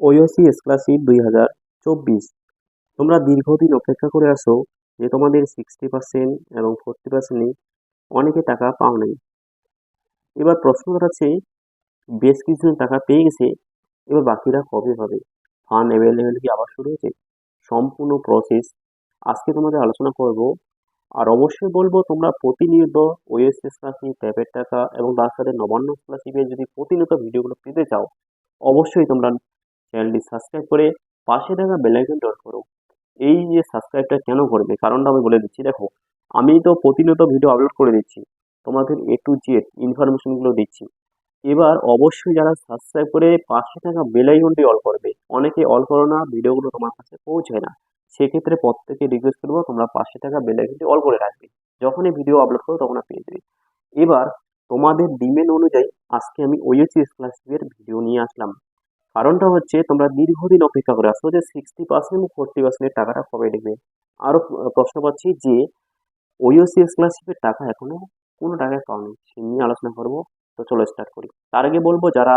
ওইওসি scholarship দুই হাজার চব্বিশ। তোমরা দীর্ঘদিন অপেক্ষা করে আসো যে তোমাদের সিক্সটি পার্সেন্ট এবং ফোরটি পার্সেন্টে অনেকে টাকা পাও নাই। এবার প্রশ্ন দাঁড়াচ্ছে, বেশ কিছুজন টাকা পেয়ে গেছে, এবার বাকিরা কবে পাবে? ফান্ড অ্যাভেলেবেল কি আবার শুরু হয়েছে? সম্পূর্ণ প্রসেস আজকে তোমাদের আলোচনা করব, আর অবশ্যই বলব তোমরা প্রতিনিয়ত ওএস স্কলারশিপ ট্যাবের টাকা এবং তার সাথে নবান্ন স্কলারশিপের যদি প্রতিনিয়ত ভিডিওগুলো পেতে চাও, অবশ্যই তোমরা চ্যানেলটি সাবস্ক্রাইব করে পাশে থাকা বেলাইকন ডট করো। এই যে সাবস্ক্রাইবটা কেন করবে? কারণটা আমি বলে দিচ্ছি। দেখো, আমি তো প্রতিনিয়ত ভিডিও আপলোড করে দিচ্ছি। তোমাদের এ টু জেড ইনফরমেশনগুলো দিচ্ছি। এবার অবশ্যই যারা সাবস্ক্রাইব করে পাশে থাকা বেলাইকনটি অল করবে। অনেকে অল করো না ভিডিওগুলো তোমার কাছে পৌঁছায় না। সেক্ষেত্রে প্রত্যেকে রিকোয়েস্ট করব, তোমরা পাশে থাকা বেলাইকনটি অল করে রাখবে। যখনই ভিডিও আপলোড করো, তখন পেয়ে যাবে এবার তোমাদের ডিমেন্ড অনুযায়ী আজকে আমি ওইএসি স্কলারশিপের ভিডিও নিয়ে আসলাম। কারণটা হচ্ছে তোমরা দীর্ঘদিন অপেক্ষা করে আসো যে সিক্সটি পার্সেন্ট এবং ফোরটি পার্সেন্টের টাকাটা কবে নেবে আরও প্রশ্ন পাচ্ছি যে ওইওসি স্কলারশিপের টাকা এখনও কোনো টাকায় পাওনি, সে নিয়ে আলোচনা করব। তো চলো স্টার্ট করি। তার আগে বলব, যারা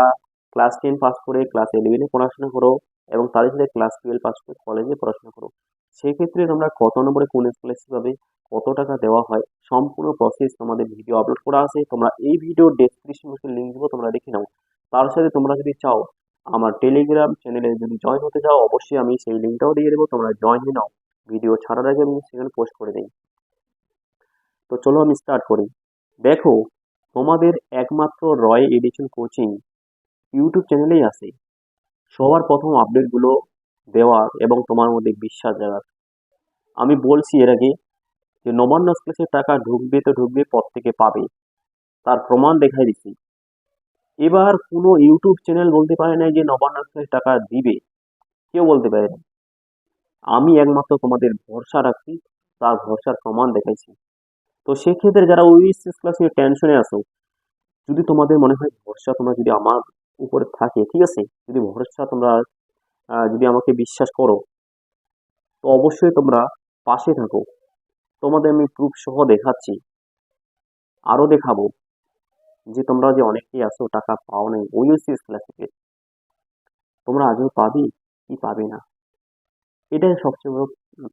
ক্লাস টেন পাস করে ক্লাস ইলেভেনে পড়াশোনা করো এবং তাদের সাথে ক্লাস টুয়েলভ পাস করে কলেজে পড়াশোনা করো, সেক্ষেত্রে তোমরা কত নম্বরে কোন স্কলারশিপ পাবে, কত টাকা দেওয়া হয়, সম্পূর্ণ প্রসেস তোমাদের ভিডিও আপলোড করা আছে। তোমরা এই ভিডিও ডেসক্রিপশন বক্সে লিঙ্ক দেবো, তোমরা দেখে নাও। তার সাথে তোমরা যদি চাও আমার টেলিগ্রাম চ্যানেলে যদি জয়েন হতে চাও, অবশ্যই আমি সেই লিঙ্কটাও দিয়ে দেবো। তোমরা জয়েন নাও। ভিডিও ছাড়ার আগে আমি সেখানে পোস্ট করে দিই। তো চলো আমি স্টার্ট করি। দেখো, তোমাদের একমাত্র রয় এডিশন কোচিং ইউটিউব চ্যানেলেই আছে। সবার প্রথম আপডেটগুলো দেওয়ার এবং তোমার মধ্যে বিশ্বাস জাগার। আমি বলছি এর আগে যে নবান্ন ক্লাসের টাকা ঢুকবে তো ঢুকবে, পর থেকে পাবে। তার প্রমাণ দেখাই দিচ্ছি। এবার কোনো ইউটিউব চ্যানেল বলতে পারে না যে নবান্ন টাকা দিবে। কেউ বলতে পারে না। আমি একমাত্র তোমাদের ভরসা রাখছি, তার ভরসার প্রমাণ দেখাইছি। তো সেক্ষেত্রে যারা ওই ক্লাসে টেনশনে আসো যদি তোমাদের মনে হয় ভরসা তোমরা যদি আমার উপরে থাকে, ঠিক আছে? যদি ভরসা তোমরা যদি আমাকে বিশ্বাস করো, তো অবশ্যই তোমরা পাশে থাকো। তোমাদের আমি প্রুফ সহ দেখাচ্ছি। আরও দেখাবো। যে তোমরা যে অনেকেই আসো টাকা পাও নাই ওই ক্লাস থেকে, তোমরা আজও পাবি? কি পাবে না? এটাই সবচেয়ে বড়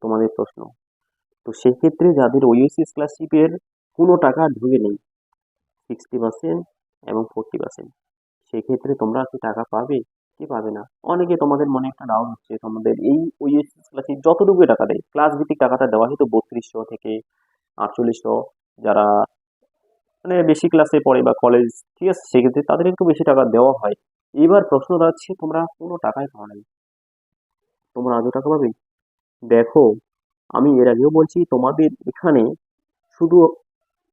তোমাদের প্রশ্ন। তো সেক্ষেত্রে যাদের ওইএসি স্কলারশিপের কোনো টাকা ঢুকে নেই সিক্সটি পার্সেন্ট এবং ফোরটি পার্সেন্ট সেক্ষেত্রে তোমরা কি টাকা পাবে? কি পাবে না? অনেকে তোমাদের মনে একটা ডাউট হচ্ছে, তোমাদের এই ওইএসি স্কলারশিপ যতটুকু টাকা দেয় ক্লাস ভিত্তিক টাকাটা দেওয়া হয়তো বত্রিশশো থেকে আটচল্লিশশো, যারা মানে বেশি ক্লাসে পড়ে বা কলেজ ঠিক আছে? সেক্ষেত্রে তাদের একটু বেশি টাকা দেওয়া হয়। এবার প্রশ্ন দাঁড়াচ্ছে, তোমরা কোনো টাকাই পাও নাই তোমরা আজও টাকা পাবে? দেখো, আমি এর আগেও বলছি, তোমাদের এখানে শুধু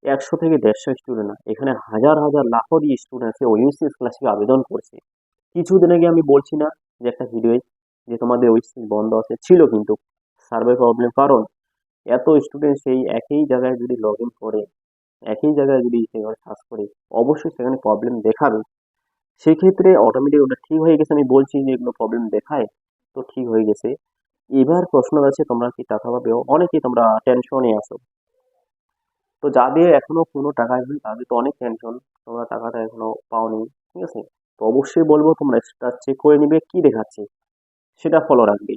একশো থেকে দেড়শো স্টুডেন্ট না, এখানে হাজার হাজার, লাখো দিয়ে স্টুডেন্ট আছে ওইএসসি ক্লাসে আবেদন করছে। কিছুদিন আগে আমি বলছি না, যে একটা ভিডিওয়ে যে তোমাদের ওইএসসি বন্ধ আছে, ছিল কিন্তু সার্ভার প্রবলেম কারণ এত স্টুডেন্ট সেই একই জায়গায় যদি লগ ইন করে একই জায়গায় যদি সেখানে সার্চ করে, অবশ্যই সেখানে প্রবলেম দেখাবে। সেক্ষেত্রে অটোমেটিক ওটা ঠিক হয়ে গেছে। আমি বলছি যে এগুলো প্রবলেম দেখায়, তো ঠিক হয়ে গেছে। এবার প্রশ্ন আছে, তোমরা কি টাকা পাবে? অনেকেই তোমরা টেনশনে আসো তো যাদের এখনও কোনো টাকা আসবে তাদের তো অনেক টেনশন তোমরা টাকাটা এখনও পাওনি, ঠিক আছে? তো অবশ্যই বলব, তোমরা স্ট্যাটাস চেক করে নিবে, কি দেখাচ্ছে? সেটা ফলো রাখবে।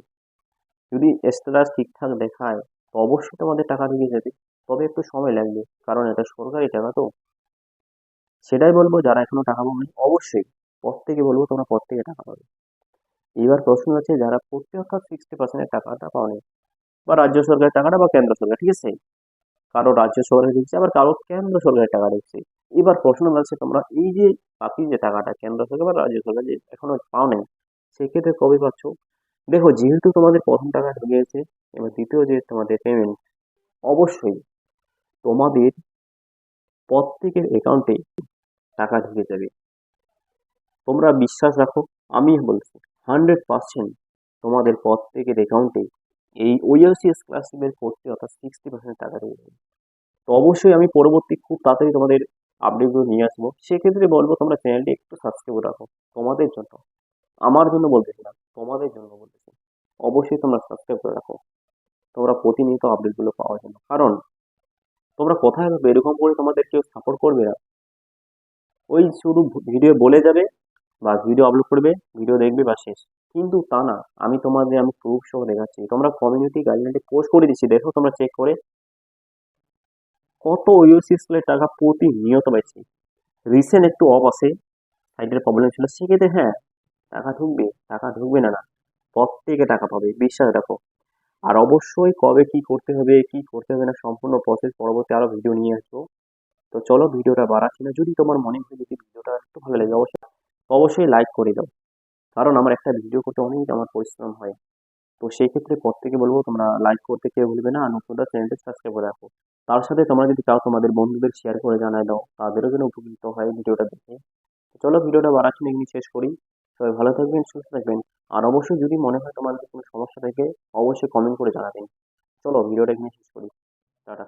যদি স্ট্যাটাস ঠিকঠাক দেখায়, তো অবশ্যই তোমাদের টাকা ঢুকে যাবে। তবে একটু সময় লাগবে, কারণ এটা সরকারি টাকা তো। সেটাই বলব, যারা এখনও টাকা পাবে অবশ্যই প্রত্যেকে বলব তোমরা প্রত্যেকে টাকা পাবে। এবার প্রশ্ন আছে, যারা প্রতি অর্থাৎ সিক্সটি পার্সেন্টের টাকাটা পাওনি, বা রাজ্য সরকারের টাকাটা বা কেন্দ্র সরকার, ঠিক আছে? কারও রাজ্য সরকার দিচ্ছে আবার কারও কেন্দ্র সরকারের টাকা দিচ্ছে এবার প্রশ্ন আছে, তোমরা এই যে বাকি যে টাকাটা কেন্দ্র সরকার বা রাজ্য সরকার যে এখনও পাও সেক্ষেত্রে কবে পাচ্ছ? দেখো, যেহেতু তোমাদের প্রথম টাকা ঢুকে গেছে, এবার দ্বিতীয় যে তোমাদের পেমেন্ট অবশ্যই তোমাদের প্রত্যেকের অ্যাকাউন্টে টাকা ঢুকে যাবে। তোমরা বিশ্বাস রাখো, আমি বলছি হান্ড্রেড পার্সেন্ট তোমাদের প্রত্যেকের অ্যাকাউন্টে এই ওইএলসি স্কলারশিপের ফোর্টি অর্থাৎ সিক্সটি পার্সেন্ট টাকা দিয়ে যাবে। তো অবশ্যই আমি পরবর্তী খুব তাড়াতাড়ি তোমাদের আপডেটগুলো নিয়ে আসব। সেক্ষেত্রে বলব, তোমরা চ্যানেলটি একটু সাবস্ক্রাইব রাখো তোমাদের জন্য। আমার জন্য বলতেছি না, তোমাদের জন্য বলতেছি। অবশ্যই তোমরা সাবস্ক্রাইব করে রাখো। তোমরা প্রতিনিয়ত আপডেটগুলো পাওয়ার জন্য। কারণ তোমরা কোথায় পাবে এরকম করে তোমাদের কেউ সাপোর্ট করবে না। ওই শুধু ভিডিও বলে যাবে বা ভিডিও আপলোড করবে ভিডিও দেখবে বা শেষ। কিন্তু তা না, আমি তোমাদের, আমি প্রুফ সহ দেখাচ্ছি। তোমরা কমিউনিটি গাইডলাইনে পোস্ট করে দিচ্ছি, দেখো তোমরা চেক করে। কত ইউসি স্কুলের টাকা প্রতিনিয়ত পাচ্ছি রিসেন্ট একটু অফ আসে সাইডের প্রবলেম ছিল। সেক্ষেত্রে হ্যাঁ টাকা ঢুকবে টাকা ঢুকবে না না। প্রত্যেকে টাকা পাবে, বিশ্বাস রাখো। আর অবশ্যই কবে কি করতে হবে, কি করতে হবে না, সম্পূর্ণ প্রসেস পরবর্তী আরও ভিডিও নিয়ে আসব। তো চলো ভিডিওটা বাড়াচ্ছি না, যদি তোমার মনে হয় যদি ভিডিওটা একটু ভালো লাগে অবশ্যই অবশ্যই লাইক করে দাও। কারণ আমার একটা ভিডিও করতে অনেক আমার পরিশ্রম হয়। তো সেই ক্ষেত্রে প্রত্যেকে বলব তোমরা লাইক করতে কেউ ভুলবে না নতুনটা চ্যানেলটি সাবস্ক্রাইব করে রাখো। তার সাথে তোমরা যদি চাও তোমাদের বন্ধুদের শেয়ার করে জানাই দাও, তাদেরও যেন উপকৃত হয় ভিডিওটা দেখে। চলো ভিডিওটা বাড়াচ্ছি না এখানে শেষ করি। সবাই ভালো থাকবেন, সুস্থ থাকবেন। আর অবশ্যই যদি মনে হয় তোমাদের কোনো সমস্যা থাকে, অবশ্যই কমেন্ট করে জানাবেন। চলো, ভিডিওটা এখানে শেষ করি। টাটা।